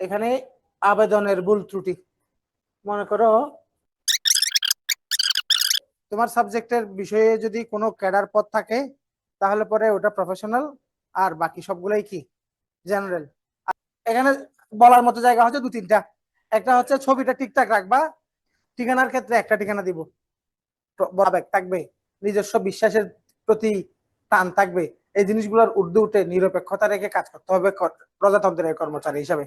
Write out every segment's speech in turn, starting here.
এখানে আবেদনের ভুল ত্রুটি। মনে করো, তোমার সাবজেক্টের বিষয়ে যদি কোনো ক্যাডার পদ থাকে, তাহলে পরে ওটা প্রফেশনাল, আর বাকি সবগুলাই কি? জেনারেল। এখানে বলার মতো জায়গা হচ্ছে দু, তিনটা। একটা হচ্ছে ছবিটা ঠিকঠাক রাখবা, ঠিকানার ক্ষেত্রে একটা ঠিকানা দিব। থাকবে, নিজস্ব বিশ্বাসের প্রতি টান থাকবে। এই জিনিসগুলোর উর্দু উঠে নিরপেক্ষতা রেখে কাজ করতে হবে প্রজাতন্ত্রের কর্মচারী হিসাবে।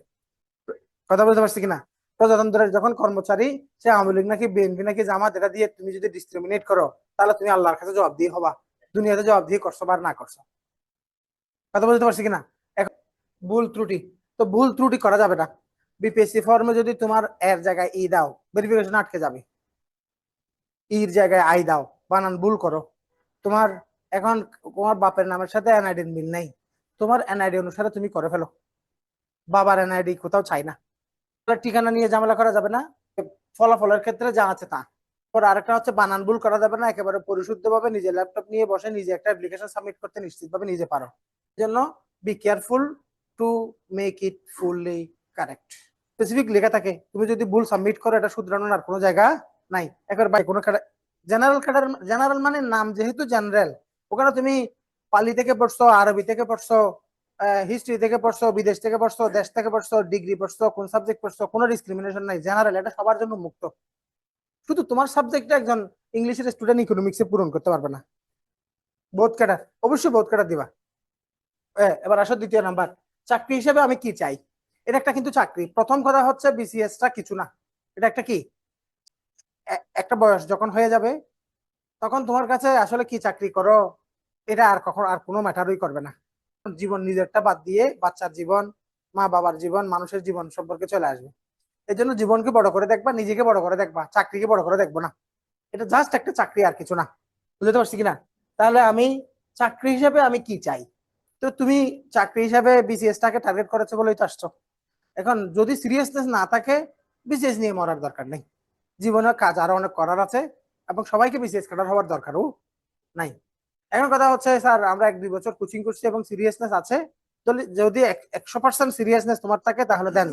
কথা বলতে পারছি কিনা? প্রজাতন্ত্রের যখন কর্মচারী, সে আওয়ামী লীগ নাকি বিএনপি নাকি জামাত, এটা দিয়ে তুমি যদি ডিসক্রিমিনেট করো, তাহলে তুমি আল্লাহর কাছে জবাব দিয়ে হবা। দুনিয়াতে জবাব দিয়ে করছ বা না করছ। কথা বলতে পারছি কিনা? এখন ভুল ত্রুটি। তো ভুল ত্রুটি করা যাবে না। বিপিএসসি ফর্মে যদি তোমার এর জায়গায় ই দাও ভেরিফিকেশন আটকে যাবে। ইর জায়গায় আই দাও, বানান ভুল করো। তোমার এখন তোমার বাপের নামের সাথে এনআইডির মিল নাই। তোমার এনআইডি অনুসারে তুমি করে ফেলো। বাবার এনআইডি কোথাও চাই না। ঠিকানা নিয়ে ঝামেলা করা যাবে না। ফলাফলের ক্ষেত্রে যা আছে তা। পর আরেকটা হচ্ছে বানান ভুল করা যাবে না, একেবারে পরিশুদ্ধভাবে নিজে ল্যাপটপ নিয়ে বসে নিজে একটা অ্যাপ্লিকেশন সাবমিট করতে নিশ্চিতভাবে নিজে পারো। জন্য be careful to make it fully correct specific লেখা থাকে, তুমি যদি ভুল সাবমিট করো, এটা শুধরানোর আর কোনো জায়গা নাই। একবার বাই কোনো জেনারেল ক্যাডার জেনারেল মানে নাম যেহেতু জেনারেল ওখানে তুমি পালি থেকে পড়ছো, আরবি থেকে পড়ছো হিস্ট্রি থেকে পড়ছো, বিদেশ থেকে পড়ছো, দেশ থেকে পড়ছো ডিগ্রি পড়ছো, কোন সাবজেক্ট পড়ছো, কোনো ডিসক্রিমিনেশন নাই। জেনারেল এটা সবার জন্য মুক্ত। শুধু তোমার সাবজেক্টে একজন ইংলিশের স্টুডেন্ট ইকোনমিক্সে পূরণ করতে পারবে না। বোধ ক্যাডার অবশ্যই বোধ ক্যাডার দিবা। এবার আসো দ্বিতীয় নাম্বার চাকরি হিসেবে আমি কি চাই? এটা একটা কিন্তু চাকরি। প্রথম কথা হচ্ছে বিসিএস টা কিছু না। এটা একটা কি? একটা বয়স যখন হয়ে যাবে, তখন তোমার কাছে আসলে কি চাকরি করো? এটা আর কখন, আর কোনো ম্যাটারই করবে না। জীবন নিজেরটা বাদ দিয়ে বাচ্চার জীবন, মা বাবার জীবন, মানুষের জীবন সম্পর্কে চলে আসবে। এই জন্য জীবনকে বড় করে দেখবা, নিজেকে বড় করে দেখবা, চাকরিকে বড় করে দেখব না। এটা জাস্ট একটা চাকরি আর কিছু না। বুঝতে পারছি কিনা? তাহলে আমি চাকরি হিসাবে আমি কি চাই? তো তুমি চাকরি হিসাবে বিসিএস টাকে টার্গেট করেছ বলেই তো আসছো। এখন যদি সিরিয়াসনেস না থাকে বিসিএস নিয়ে মরার দরকার নেই। জীবনে কাজ আরও অনেক করার আছে এবং সবাইকে বিসিএস কাটার হওয়ার দরকারও নাই। এখন কথা হচ্ছে, স্যার, আমরা এক দুই বছর কোচিং করছি এবং সিরিয়াসনেস আছে। যদি এক- একশো পার্সেন্ট সিরিয়াসনেস তোমার থাকে, তাহলে দেন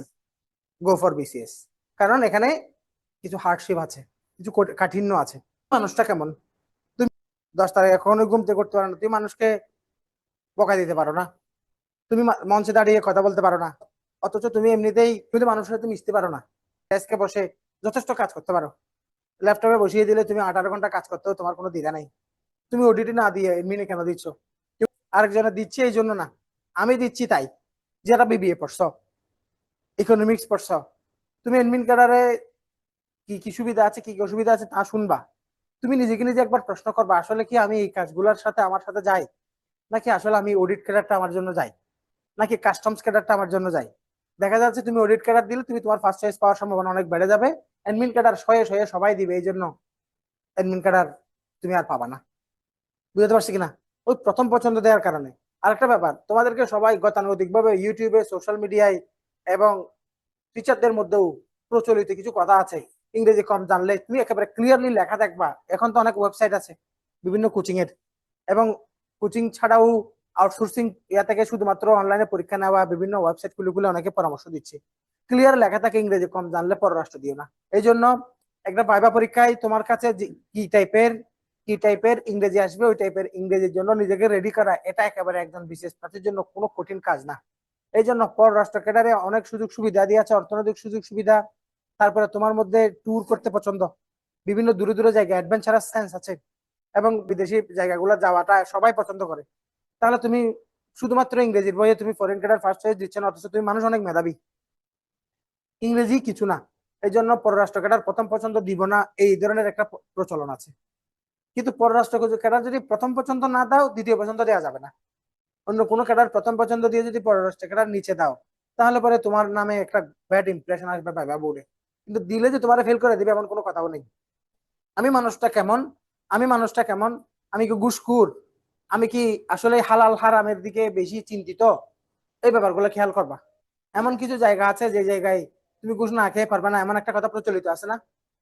গো ফর বিসিএস কারণ এখানে কিছু হার্ডশিপ আছে, কিছু কাঠিন্য আছে। মানুষটা কেমন? তুমি দশ তারিখ এখনও ঘুমতে করতে পারো না। তুমি মানুষকে বকা দিতে পারো না। তুমি মঞ্চে দাঁড়িয়ে কথা বলতে পারো না। অথচ তুমি এমনিতেই তুমি মানুষের সাথে মিশতে পারো না। ডেস্কে বসে যথেষ্ট কাজ করতে পারো। ল্যাপটপে বসিয়ে দিলে তুমি আঠারো ঘণ্টা কাজ করতেও তোমার কোনো দ্বিধা নাই। তুমি ওডিটি না দিয়ে এমনি কেন দিচ্ছ? আরেকজনে দিচ্ছি এই জন্য না। আমি দিচ্ছি তাই। যারা বিবিএ পড়ছ ইকোনমিক্স পড়ছ, তুমি এডমিন ক্যাডারে কি কি সুবিধা আছে, কি কি অসুবিধা আছে তা শুনবা। তুমি নিজেকে নিজে একবার প্রশ্ন করবা, আসলে কি আমি এই কাজগুলোর সাথে আমার সাথে যাই? নাকি আসলে আমি অডিট ক্যাডারটা আমার জন্য যাই? নাকি কাস্টমস ক্যাডারটা আমার জন্য যাই? দেখা যাচ্ছে তুমি অডিট ক্যাডার দিলে তুমি তোমার ফার্স্ট চয়েস পাওয়ার সম্ভাবনা অনেক বেড়ে যাবে। অ্যাডমিন ক্যাডার শয়ে শয়ে সবাই দিবে এই জন্য অ্যাডমিন ক্যাডার তুমি আর পাবা না। বুঝতে পারছি কিনা? ওই প্রথম পছন্দ দেওয়ার কারণে। আরেকটা ব্যাপার, তোমাদেরকে সবাই গতানুগতিকভাবে ইউটিউবে সোশ্যাল মিডিয়ায় এবং টিচারদের মধ্যেও প্রচলিত কিছু কথা আছে। ইংরেজি কম জানলে তুমি একেবারে ক্লিয়ারলি লেখা দেখবা। এখন তো অনেক ওয়েবসাইট আছে, বিভিন্ন কোচিং এর। এবং কোচিং ছাড়াও আউটসোর্সিং ইয়া থেকে শুধুমাত্র অনলাইনে পরীক্ষা নেওয়া, বিভিন্ন ওয়েবসাইট খুলে খুলে অনেকে পরামর্শ দিচ্ছে। ক্লিয়ার লেখা থাকে ইংরেজি কম জানলে পররাষ্ট্র দিও না। এই জন্য একটা ভাইবা পরীক্ষায় তোমার কাছে কি টাইপের কি টাইপের ইংরেজি আসবে, ওই টাইপের ইংরেজির জন্য নিজেকে রেডি করা, এটা একেবারে একজন বিশেষ প্রার্থীর জন্য কোনো কঠিন কাজ না। এই জন্য পররাষ্ট্র ক্যাডারে অনেক সুযোগ সুবিধা দিয়ে আছে, অর্থনৈতিক সুযোগ সুবিধা। তারপরে তোমার মধ্যে ট্যুর করতে পছন্দ। বিভিন্ন দূরে দূরে জায়গায় অ্যাডভেঞ্চারাস সেন্স আছে এবং বিদেশি জায়গাগুলো যাওয়াটা সবাই পছন্দ করে। তাহলে তুমি শুধুমাত্র ইংরেজির বইয়ে তুমি ফরেন ক্যাডার ফার্স্ট চয়েস দিচ্ছ না, অথচ তুমি মানুষ অনেক মেধাবী। ইংরেজি কিছু না। এই জন্য পররাষ্ট্র ক্যাডার প্রথম পছন্দ দিব না এই ধরনের একটা প্রচলন আছে। কিন্তু পররাষ্ট্র ক্যাডার যদি প্রথম পছন্দ না দাও, দ্বিতীয় পছন্দ দেওয়া যাবে না। অন্য কোনো ক্যাডার প্রথম পছন্দ দিয়ে যদি পররাষ্ট্র ক্যাডার নিচে দাও, তাহলে পরে তোমার নামে একটা ব্যাড ইমপ্রেশন আসবে ভাইবা বোর্ডে কিন্তু দিলে যে তোমার ফেল করে দিবে এমন কোনো কথাও নেই। আমি মানুষটা কেমন? আমি মানুষটা কেমন? আমি কি ঘুষখুর? আমি কি আসলে হালাল হারামের দিকে বেশি চিন্তিত? এই ব্যাপারগুলো খেয়াল করবা। এমন কিছু জায়গা আছে যে জায়গায় তুমি ঘুষ না খেয়ে পারবে না, এমন একটা কথা প্রচলিত আছে না?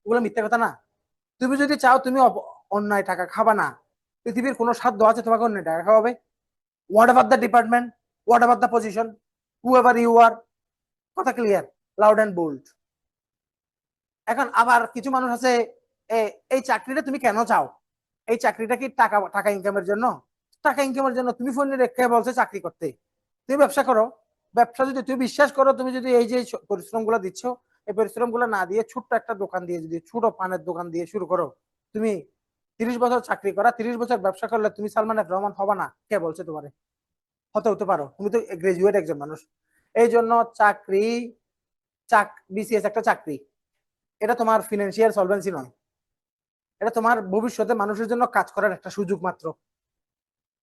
ওগুলো মিথ্যা কথা না। তুমি যদি চাও তুমি অন্যায় টাকা খাবা না। পৃথিবীর কোনো সাধ্য আছে তোমাকে অন্যায় টাকা খাওয়াবে? Whatever the department whatever the position whoever you are কথা ক্লিয়ার লাউড অ্যান্ড বোল্ড এখন আবার কিছু মানুষ আছে এই চাকরিটা তুমি কেন চাও? এই চাকরিটা কি টাকা টাকা ইনকামের জন্য? টাকা ইনকামের জন্য তুমি ফোন রেখে বলছে চাকরি করতে। তুমি ব্যবসা করো। ব্যবসা যদি তুমি বিশ্বাস করো, তুমি যদি এই যে পরিশ্রমগুলো দিচ্ছ, এই পরিশ্রমগুলো না দিয়ে ছোট্ট একটা দোকান দিয়ে, যদি ছোট পানের দোকান দিয়ে শুরু করো, তুমি তিরিশ বছর চাকরি করা, তিরিশ বছর ব্যবসা করলে তুমি সালমান এফ রহমান হবা না? কে বলছে তোমারে? হতে হতে পারো। তুমি তো গ্রাজুয়েট একজন মানুষ। এই জন্য চাকরি, চাক বিসিএস একটা চাকরি। এটা তোমার ফিনান্সিয়াল সলভেন্সি নয়। এটা তোমার ভবিষ্যতে মানুষের জন্য কাজ করার একটা সুযোগ মাত্র।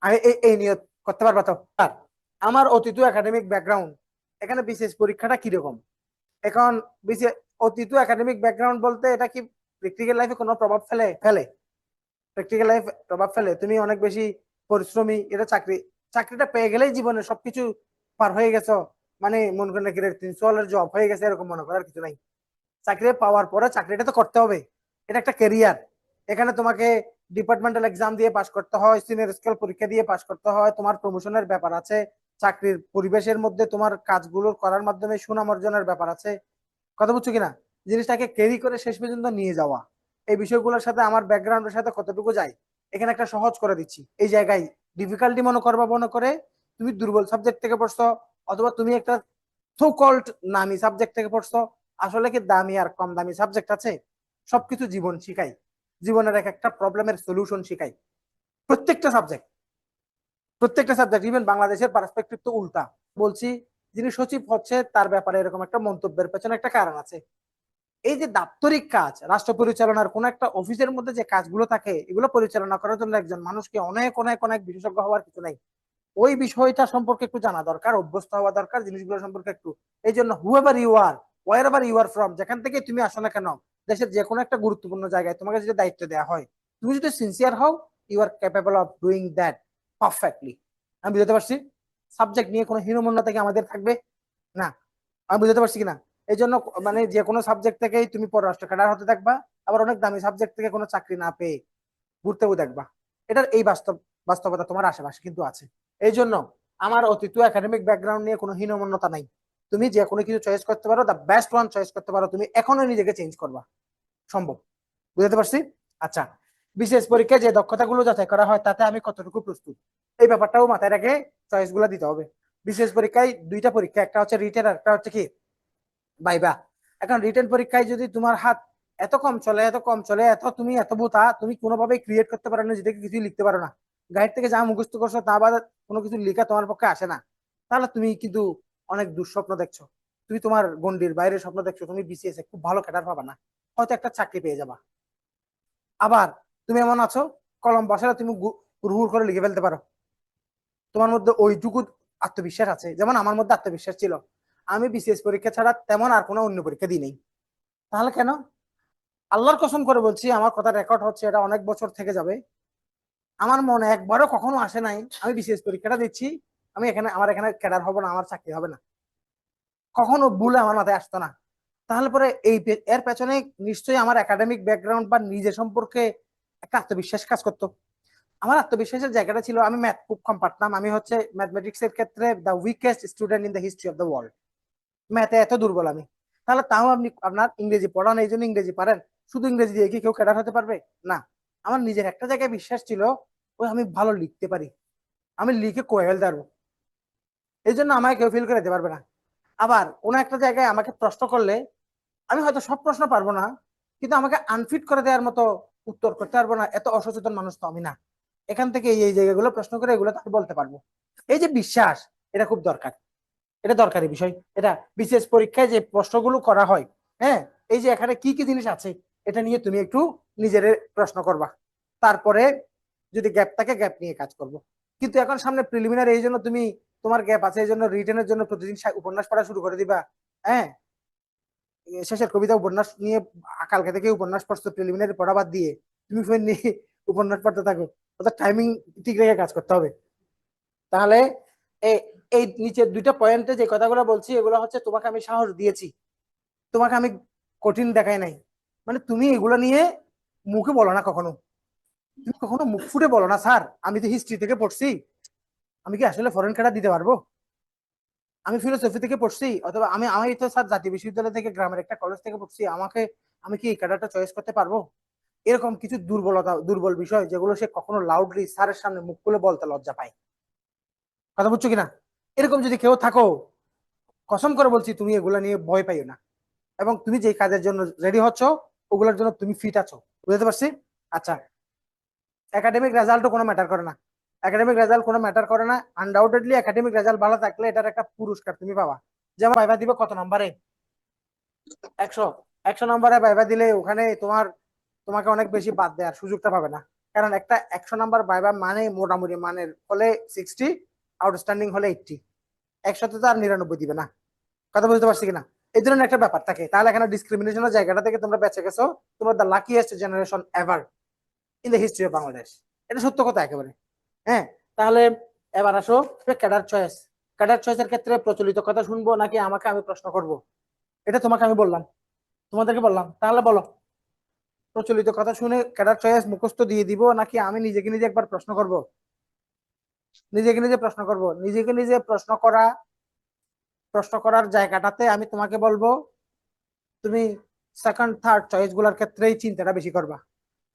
আমি এই নিয়ত করতে পারবা তো? আর আমার অতীত একাডেমিক ব্যাকগ্রাউন্ড এখানে বিসিএস পরীক্ষাটা কীরকম? এখন বিশেষ অতীত একাডেমিক ব্যাকগ্রাউন্ড বলতে এটা কি প্র্যাকটিক্যাল লাইফে কোনো প্রভাব ফেলে? ফেলে। প্র্যাকটিক্যাল লাইফ প্রভাব ফেলে, তুমি অনেক বেশি পরিশ্রমী, এটা চাকরি, চাকরিটা পেয়ে গেলেই জীবনে সবকিছু পার হয়ে গেছো। মানে মনে করেন নাকি তিনশো জব হয়ে গেছে, এরকম মনে করার কিছু নাই। চাকরি পাওয়ার পরে চাকরিটা তো করতে হবে। এটা একটা ক্যারিয়ার এখানে তোমাকে ডিপার্টমেন্টাল এক্সাম দিয়ে পাশ করতে হয় সিনিয়র স্কেল পরীক্ষা দিয়ে পাশ করতে হয়, তোমার প্রমোশনের ব্যাপার আছে। চাকরির পরিবেশের মধ্যে তোমার কাজগুলো করার মাধ্যমে সুনাম অর্জনের ব্যাপার আছে। কথা বুঝছ কিনা? জিনিসটাকে ক্যারি করে শেষ পর্যন্ত নিয়ে যাওয়া। এই বিষয়গুলোর সাথে আমার ব্যাকগ্রাউন্ডের সাথে কতটুকু যায়, এখানে একটা সহজ করে দিচ্ছি। এই জায়গায় ডিফিকাল্টি মনে করবা, মনে করে তুমি দুর্বল সাবজেক্ট থেকে পড়ছো, অথবা তুমি একটা সো নামি সাবজেক্ট থেকে পড়ছো, আসলে কি দামি আর কম দামি সাবজেক্ট আছে? সবকিছু জীবন শিখাই, জীবনের এক একটা প্রবলেমের সলিউশন শিখাই। প্রত্যেকটা সাবজেক্ট প্রত্যেকটা সাবজেক্ট ইভেন বাংলাদেশের পার্সপেক্টিভ তো উল্টা। বলছি, যিনি সচিব হচ্ছে, তার ব্যাপারে এরকম একটা মন্তব্যের পেছনে একটা কারণ আছে। এই যে দাপ্তরিক কাজ, রাষ্ট্র পরিচালনার কোন একটা অফিসের মধ্যে যে কাজগুলো থাকে, এগুলো পরিচালনা করার জন্য একজন মানুষকে অনেক অনেক অনেক বিশেষজ্ঞ হওয়ার কিছু নাই। ওই বিষয়টা সম্পর্কে একটু জানা দরকার, অভ্যস্ত হওয়া দরকার, জিনিসগুলো সম্পর্কে একটু। এই জন্য whoever you are wherever you are from যেখান থেকে তুমি আসো না কেন, দেশের যে কোনো একটা গুরুত্বপূর্ণ জায়গায় তোমাকে যদি দায়িত্ব দেওয়া হয়, তুমি যদি সিনসিয়ার হও you are capable of doing that perfectly আমি বুঝতে পারছি? সাবজেক্ট নিয়ে কোনো হীনমন্যতা কি আমাদের থাকবে? না। আমি বুঝতে পারছি কিনা এই জন্য মানে যে কোনো সাবজেক্ট থেকেই তুমি পররাষ্ট্র ক্যাডার হতে থাকবা আবার অনেক দামি সাবজেক্ট থেকে কোনো চাকরি না পেয়ে ঘুরতেও দেখবা। এটার এই বাস্তব, বাস্তবতা তোমার আশেপাশে কিন্তু আছে। এই জন্য আমার অতীত একাডেমিক ব্যাকগ্রাউন্ড নিয়ে কোনো হীনমন্যতা নাই। তুমি যে কোনো কিছু চয়েস করতে পারো দ্য বেস্ট ওয়ান চয়েস করতে পারো, তুমি এখনও নিজেকে চেঞ্জ করবা। সম্ভব। বুঝতে পারছি? আচ্ছা। বিশেষ পরীক্ষায় যে দক্ষতাগুলো যাচাই করা হয়, তাতে আমি কতটুকু প্রস্তুত? এই ব্যাপারটাও মাথায় রেখে চয়েসগুলো দিতে হবে। বিশেষ পরীক্ষায় দুইটা পরীক্ষা, একটা হচ্ছে রিটেন আর একটা হচ্ছে কি বাইবা। এখন রিটেন পরীক্ষায় যদি তোমার হাত এত কম চলে, এত কম চলে, এত তুমি, এত বোতা তুমি কোনোভাবেই ক্রিয়েট করতে পারো না যেটাকে কিছুই লিখতে পারো না। গাইড থেকে যা মুখস্থ করছ, তা বাদে কোনো কিছু লেখা তোমার পক্ষে আসে না। তাহলে তুমি কিন্তু অনেক দুঃস্বপ্ন দেখছ। তুমি তোমার গন্ডির বাইরে স্বপ্ন দেখছ, তুমি বিসিএস এ খুব ভালো ক্যাডার পাবা না। হয়তো একটা চাকরি পেয়ে যাবা। আবার তুমি এমন আছো, কলম বসালে তুমি হুড় করে লিখে ফেলতে পারো। তোমার মধ্যে ওইটুকু আত্মবিশ্বাস আছে। যেমন আমার মধ্যে আত্মবিশ্বাস ছিল। আমি বিসিএস পরীক্ষা ছাড়া তেমন আর কোনো অন্য পরীক্ষা দিই নেই। তাহলে কেন? আল্লাহর কসম করে বলছি, আমার কথা রেকর্ড হচ্ছে, এটা অনেক বছর থেকে যাবে। আমার মনে একবারও কখনো আসে নাই, আমি বিসিএস পরীক্ষাটা দিচ্ছি, আমি এখানে, আমার এখানে ক্যাডার হব না, আমার চাকরি হবে না। কখনো ভুলে আমার মাথায় আসতো না। তাহলে পরে এই এর পেছনে নিশ্চয়ই আমার একাডেমিক ব্যাকগ্রাউন্ড বা নিজে সম্পর্কে একটা আত্মবিশ্বাস কাজ করতো। আমার আত্মবিশ্বাসের জায়গাটা ছিল, আমি ম্যাথ খুব কম পারতাম, আমি হচ্ছে ম্যাথমেটিক্স এর ক্ষেত্রে the weakest student in the history of the world ম্যাথে এত দুর্বল আমি। তাহলে তাও আপনি আপনার ইংরেজি পড়ান, এই জন্য ইংরেজি পারেন। শুধু ইংরেজি দিয়ে কি কেউ ক্যাডার হতে পারবে? না। আমার নিজের একটা জায়গায় বিশ্বাস ছিল, ওই আমি ভালো লিখতে পারি। আমি লিখে কোয়েল পারব এই জন্য আমাকে কেউ ফিল করে দিতে পারবে না। আবার কোনো একটা জায়গায় আমাকে প্রশ্ন করলে, আমি হয়তো সব প্রশ্ন পারব না, কিন্তু আমাকে আনফিট করে দেওয়ার মতো উত্তর করতে পারব না। এত অসচেতন মানুষ তো আমি না। এখান থেকে এই জায়গাগুলো প্রশ্ন করে এগুলো তাকে বলতে পারব। এই যে বিশ্বাস, এটা খুব দরকার। এটা দরকারি বিষয়। এটা বিশেষ পরীক্ষায় যে প্রশ্নগুলো করা হয় হ্যাঁ? এই যে এখানে কি কি জিনিস আছে, এটা নিয়ে তুমি একটু নিজের প্রশ্ন করবা। তারপরে যদি গ্যাপ থাকে গ্যাপ নিয়ে কাজ করব। কিন্তু এখন সামনে প্রিলিমিনারি এই জন্য তুমি তোমার গ্যাপ আছে, এই জন্য রিটেনের জন্য প্রতিদিন উপন্যাস পড়া শুরু করে দিবা হ্যাঁ? শেষের কবিতা উপন্যাস নিয়ে কালকে থেকে উপন্যাস পড়ছো প্রিলিমিনারি পড়া বাদ দিয়ে তুমি ফোন নিয়ে উপন্যাস পড়তে থাকো। অর্থাৎ টাইমিং ঠিক রেখে কাজ করতে হবে। তাহলে এই নিচের দুইটা পয়েন্টে যে কথাগুলো বলছি, এগুলো হচ্ছে তোমাকে আমি সাহস দিয়েছি। তোমাকে আমি কঠিন দেখাই নাই। মানে তুমি এগুলো নিয়ে মুখে বলো না কখনো। তুমি কখনো মুখ ফুটে বলো না, স্যার, আমি তো হিস্ট্রি থেকে পড়ছি, আমি কি আসলে ফরেন ক্যাডার দিতে পারব? আমি ফিলোসফি থেকে পড়ছি, অথবা আমি আমি তো স্যার জাতীয় বিশ্ববিদ্যালয় থেকে, গ্রামের একটা কলেজ থেকে পড়ছি, আমাকে, আমি কি এই ক্যাডারটা চয়েস করতে পারব? এরকম কিছু দুর্বলতা, দুর্বল বিষয় যেগুলো সে কখনো লাউডলি স্যারের সামনে মুখ খুলে বলতে লজ্জা পায়। কথা বুঝছ কিনা? এরকম যদি কেউ থাকো, কসম করে বলছি, তুমি এগুলা নিয়ে ভয় পাইও না। এবং তুমি যে কাজের জন্য রেডি হচ্ছ, ওগুলোর জন্য তুমি ফিট আছো। বুঝতে পারছি? আচ্ছা। একাডেমিক রেজাল্টও কোনো ম্যাটার করে না। একাডেমিক রেজাল্ট কোনো ম্যাটার করে না। আনডাউটেডলি একাডেমিক রেজাল্ট ভালো থাকলে এটার একটা পুরস্কার তুমি পাবা। যেমন ভাইবা দিবে কত নম্বরে? একশো। একশো নম্বরে ভাইবা দিলে ওখানে তোমার, তোমাকে অনেক বেশি বাদ দেওয়ার সুযোগটা পাবে না। কারণ একটা একশো নম্বর ভাইবা মানে মোটামুটি মানের হলে সিক্সটি আউটস্ট্যান্ডিং হলে এইটটি একশোতে তো আর নিরানব্বই দিবে না। কথা বুঝতে পারছি কিনা? এই ধরনের একটা ব্যাপার থাকে। তাহলে এখানে ডিসক্রিমিনেশনের জায়গাটা থেকে তোমরা বেঁচে গেছো। তোমরা the luckiest generation ever in the history of Bangladesh এটা সত্য কথা একেবারে। হ্যাঁ তাহলে এবার আসো ক্যাডার চয়েস ক্যাডার চয়েসের ক্ষেত্রে প্রচলিত কথা শুনব নাকি আমাকে আমি প্রশ্ন করব? এটা তোমাকে আমি বললাম। তোমাদেরকে বললাম। তাহলে বলো। প্রচলিত কথা শুনে ক্যাডার চয়েস মুখস্থ দিয়ে দিব নাকি আমি নিজেকে নিজে একবার প্রশ্ন করব? নিজেকে নিজে প্রশ্ন করব। নিজেকে নিজে প্রশ্ন করা, প্রশ্ন করার জায়গাটাতে আমি তোমাকে বলব, তুমি সেকেন্ড থার্ড চয়েসগুলার ক্ষেত্রেই চিন্তাটা বেশি করবা।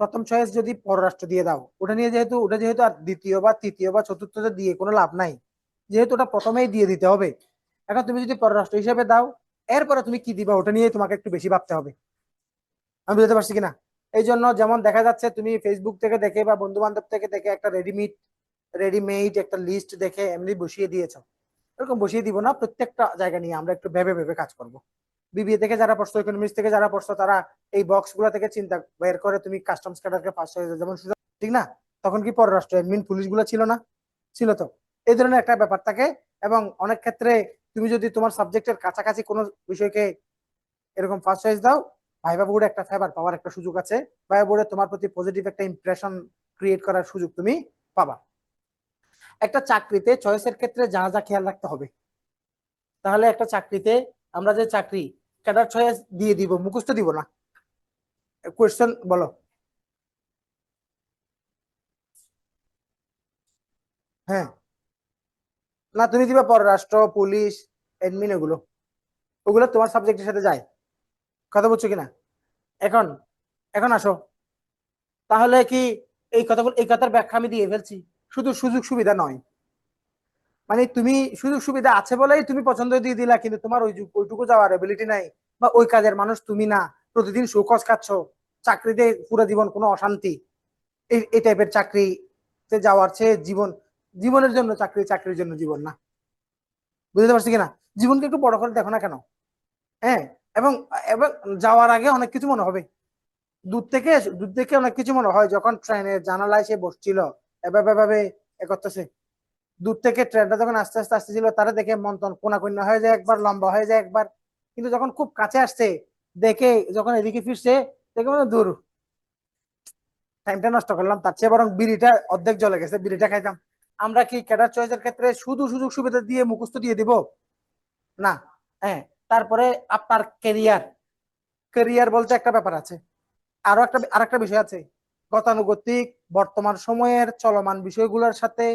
প্রথম চয়েস যদি পররাষ্ট্র দিয়ে দাও, ওটা নিয়ে যেহেতু, ওটা যেহেতু আর দ্বিতীয় বা তৃতীয় বা চতুর্থতে দিয়ে কোনো লাভ নাই। যেহেতু ওটা প্রথমেই দিয়ে দিতে হবে। এখন তুমি যদি পররাষ্ট্র হিসেবে দাও, এরপরে তুমি কি দিবা ওটা নিয়ে তোমাকে একটু বেশি ভাবতে হবে। আমি বুঝতে পারছি কিনা? এই জন্য যেমন দেখা যাচ্ছে, তুমি ফেসবুক থেকে দেখে বা বন্ধু বান্ধব থেকে দেখে একটা রেডিমেড রেডিমেড একটা লিস্ট দেখে এমনি বসিয়ে দিয়েছ। এরকম বসিয়ে দিব না, প্রত্যেকটা জায়গা নিয়ে আমরা একটু ভেবে ভেবে কাজ করব। বিবিএ থেকে যারা পড়ছো ইকোনমিক্স থেকে যারা পড়ছো, তারা এই বক্সগুলা থেকে চিন্তা বের করে তুমি কাস্টমস ক্যাডারকে পাস হয়ে যাও। যেমন সুযোগ ঠিক না? তখন কি পররাষ্ট্র এডমিন পুলিশগুলো ছিল না? ছিল তো। এই ধরনের একটা ব্যাপার থাকে এবং অনেক ক্ষেত্রে তুমি যদি তোমার সাবজেক্টের কাছাকাছি কোনো বিষয়কে এরকম ফার্স্ট চয়েস দাও ভাইবা বোর্ডে একটা ফেভার পাওয়ার একটা সুযোগ আছে। ভাইবা বোর্ডে তোমার প্রতি পজিটিভ একটা ইমপ্রেশন ক্রিয়েট করার সুযোগ তুমি পাবা। একটা চাকরিতে চয়েসের ক্ষেত্রে যা যা খেয়াল রাখতে হবে। তাহলে একটা চাকরিতে আমরা যে চাকরি, ক্যাডার চয়েস দিয়ে দিব, মুখস্থ দিব না। কোয়েশ্চেন বলো। হ্যাঁ। না, তুমি দিবা পররাষ্ট্র, পুলিশ এডমিন এগুলো। ওগুলো তোমার সাবজেক্টের সাথে যায়। কথা বলছো কিনা? এখন এখন আসো। তাহলে কি এই কথাগুলো, এই কথার ব্যাখ্যা আমি দিয়ে ফেলছি? শুধু সুযোগ সুবিধা নয়। মানে তুমি সুযোগ সুবিধা আছে বলেই তুমি পছন্দ দিয়ে দিলা, কিন্তু তোমার ওই ওইটুকু যাওয়ার এবিলিটি নাই বা ওই কাজের মানুষ তুমি না। প্রতিদিন সুকস খাচ্ছ, চাকরিতে পুরো জীবন কোনো অশান্তি। এই এই টাইপের চাকরিতে যাওয়ার চেয়ে জীবন জীবনের জন্য চাকরি চাকরির জন্য জীবন না। বুঝতে পারছি কিনা? জীবনকে একটু বড় করে দেখো না কেন? হ্যাঁ এবং এবং যাওয়ার আগে অনেক কিছু মনে হবে। দূর থেকে দূর থেকে অনেক কিছু মনে হয়। যখন ট্রেনের জানালায় সে বসছিল এভাবে এভাবে এ করতেছে। দূর থেকে ট্রেনটা যখন আস্তে আস্তে আসতেছিল, তারা দেখে মন্থন কোনা কন্যা হয়ে যায় একবার, লম্বা হয়ে যায় একবার। কিন্তু যখন খুব কাছে আসছে, দেখে যখন এদিকে ফিরছে, দেখে মানে দূর। টাইমটা নষ্ট করলাম, তার চেয়ে বরং বিড়িটা অর্ধেক জলে গেছে, বিড়িটা খাইতাম। আমরা কি ক্যাডার চয়েসের ক্ষেত্রে শুধু সুযোগ সুবিধা দিয়ে মুখস্থ দিয়ে দিব? না হ্যাঁ। তারপরে আপনার কেরিয়ার কেরিয়ার বলতে একটা ব্যাপার আছে। আরও একটা আর একটা বিষয় আছে। গতানুগতিক বর্তমান সময়ের চলমান বিষয়গুলোর সাথে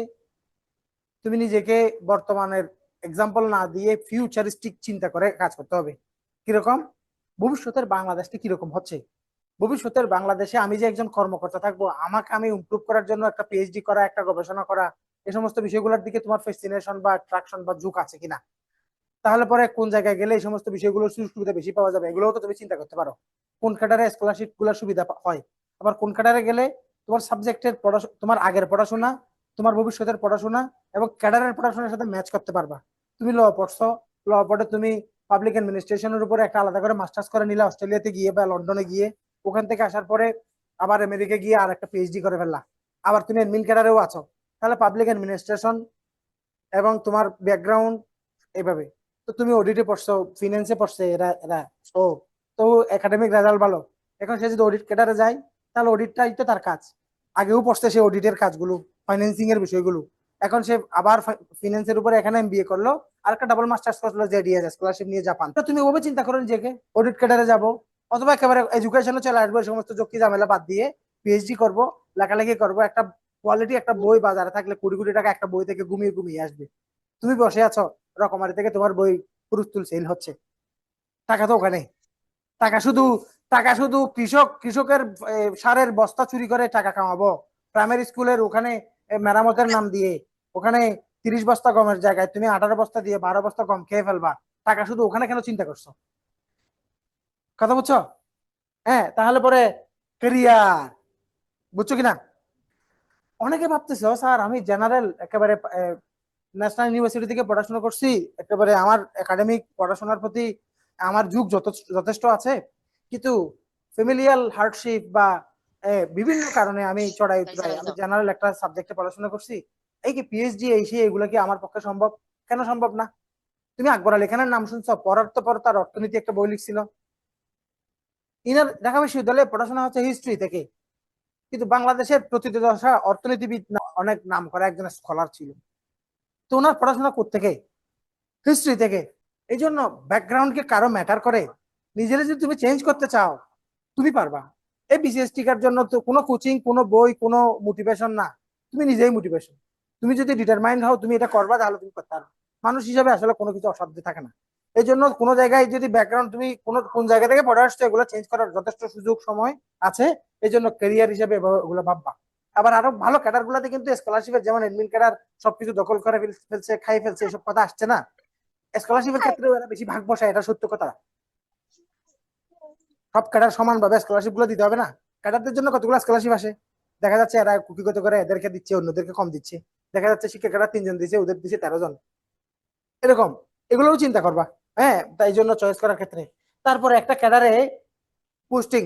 তুমি নিজেকে বর্তমানের এক্সাম্পল না দিয়ে ফিউচারিস্টিক চিন্তা করে কাজ করতে হবে। কীরকম? ভবিষ্যতের বাংলাদেশটি কীরকম হচ্ছে? ভবিষ্যতের বাংলাদেশে আমি যে একজন কর্মকর্তা থাকব, আমাকে আমি ইমপ্রুভ করার জন্য একটা পিএইচডি করা, একটা গবেষণা করা এই সমস্ত বিষয়গুলোর দিকে তোমার ফেসিনেশন বা অ্যাট্রাকশন বা ঝুঁক আছে কিনা? তাহলে পরে কোন জায়গায় গেলে এই সমস্ত বিষয়গুলোর সুযোগ সুবিধা বেশি পাওয়া যাবে? এগুলোও তো তুমি চিন্তা করতে পারো। কোন ক্যাডারে স্কলারশিপগুলোর সুবিধা হয়? আবার কোন ক্যাডারে গেলে তোমার সাবজেক্টের পড়াশোনা তোমার আগের পড়াশোনা, তোমার ভবিষ্যতের পড়াশোনা এবং ক্যাডারের পড়াশোনার সাথে ম্যাচ করতে পারবা। তুমি ল পড়ছো ল পড়ে তুমি পাবলিক অ্যাডমিনিস্ট্রেশনের উপরে একটা আলাদা করে মাস্টার্স করে নিলে, অস্ট্রেলিয়াতে গিয়ে বা লন্ডনে গিয়ে। ওখান থেকে আসার পরে আবার আমেরিকা গিয়ে আর একটা পিএইচডি করে ফেললা। আবার তুমি অ্যাডমিন ক্যাডারেও আছো। তাহলে পাবলিক অ্যাডমিনিস্ট্রেশন এবং তোমার ব্যাকগ্রাউন্ড এইভাবে তো তুমি অডিটে পড়ছো ফিনান্সে পড়ছে, এরা এরা। ও তো একাডেমিক রেজাল্ট ভালো। এখন সে যদি অডিট ক্যাডারে যায় তাহলে অডিটটাই তো তার কাজ। আগেও পড়ছে সে অডিটের কাজগুলো ফাইন্যান্সিং এর বিষয়গুলো। এখন সে আবার ফিনান্সের উপরে এখানে এমবিএ করল, আর একটা ডাবল মাস্টার্স করল জেডিএস স্কলারশিপ নিয়ে জাপান তো তুমি ওভাবে চিন্তা করো নিজেকে অডিট ক্যাডারে যাব, অথবা একেবারে এডুকেশনে চলে আসব সমস্ত যোগ্য ঝামেলা বাদ দিয়ে পিএইচডি করব, লেখালেখি করব, একটা কোয়ালিটি একটা বই বাজারে থাকলে কুড়ি কোটি টাকা একটা বই থেকে ঘুমিয়ে ঘুমিয়ে আসবে। তুমি বসে আছো, রকমারি থেকে তোমার বই পুরুস্তুল সেল হচ্ছে। টাকা তো ওখানে টাকা শুধু টাকা শুধু কৃষক, কৃষকের সারের বস্তা চুরি করে টাকা কামাবো। প্রাইমারি স্কুলের ওখানে মেরামতের নাম দিয়ে, ওখানে তিরিশ বস্তা গমের জায়গায়, তুমি আঠারো বস্তা দিয়ে বারো বস্তা গম খেয়ে ফেলবা। টাকা শুধু ওখানে কেন চিন্তা করছ? কথা বুঝছ? হ্যাঁ তাহলে পরে কেরিয়ার বুঝছ কিনা? অনেকে ভাবতেছে স্যার, আমি জেনারেল একেবারে ন্যাশনাল ইউনিভার্সিটি থেকে পড়াশোনা করছি, একেবারে আমার একাডেমিক পড়াশোনার প্রতি আমার যুগ যথেষ্ট আছে। কিন্তু ফ্যামিলিয়াল হার্ডশিপ বা বিভিন্ন কারণে আমি চড়াই উতরাই আমি জেনারেল একটা সাবজেক্টে পড়াশোনা করছি। এই কি পিএইচডি এই সেই এগুলো কি আমার পক্ষে সম্ভব? কেন সম্ভব না? তুমি আকবর আলী খানের নাম শুনছো? পড়ার তো পর তার অর্থনীতি একটা বই লিখছিল। ইনার ঢাকা বিশ্ববিদ্যালয়ে পড়াশোনা হচ্ছে হিস্ট্রি থেকে। কিন্তু বাংলাদেশের প্রতিটি দশা অর্থনীতিবিদ না- অনেক নাম করা একজন স্কলার ছিল। তো ওনার পড়াশোনা থেকে হিস্ট্রি থেকে। এই জন্য ব্যাকগ্রাউন্ড কে কারও ম্যাটার করে? নিজের যদি তুমি চেঞ্জ করতে চাও তুমি পারবা। এই বিসিএস টিকার জন্য তো কোনো কোচিং কোনো বই কোনো মোটিভেশন না। তুমি নিজেই মোটিভেশন তুমি যদি ডিটারমাইন্ড হও তুমি এটা করবা তাহলে তুমি করতে মানুষ হিসাবে আসলে কোনো কিছু অসাধ্য থাকে না। এই জন্য কোনো জায়গায় যদি ব্যাকগ্রাউন্ড তুমি কোনো কোন জায়গা থেকে পড়ে আসছো এগুলো চেঞ্জ করার যথেষ্ট সুযোগ সময় আছে। এই জন্য ক্যারিয়ার হিসেবে এগুলো ভাববা। আবার আরও ভালো ক্যাডার গুলাতে কিন্তু স্কলারশিপের যেমন এডমিন ক্যাডার সবকিছু দখল করে ফেলছে খাই ফেলছে এসব কথা আসছে না। স্কলারশিপের ক্ষেত্রে এরা বেশি ভাগ বসায় এটা সত্য কথা। সব ক্যাডার সমানভাবে স্কলারশিপগুলো দিতে হবে না? ক্যাডারদের জন্য কতগুলো স্কলারশিপ আসে? দেখা যাচ্ছে এরা কুকিগত করে এদেরকে দিচ্ছে, অন্যদেরকে কম দিচ্ছে। দেখা যাচ্ছে শিক্ষা ক্যাডার তিনজন দিচ্ছে ওদের দিচ্ছে তেরো জন। এরকম। এগুলোও চিন্তা করবা। হ্যাঁ তাই জন্য চয়েস করার ক্ষেত্রে। তারপরে একটা ক্যাডারে পোস্টিং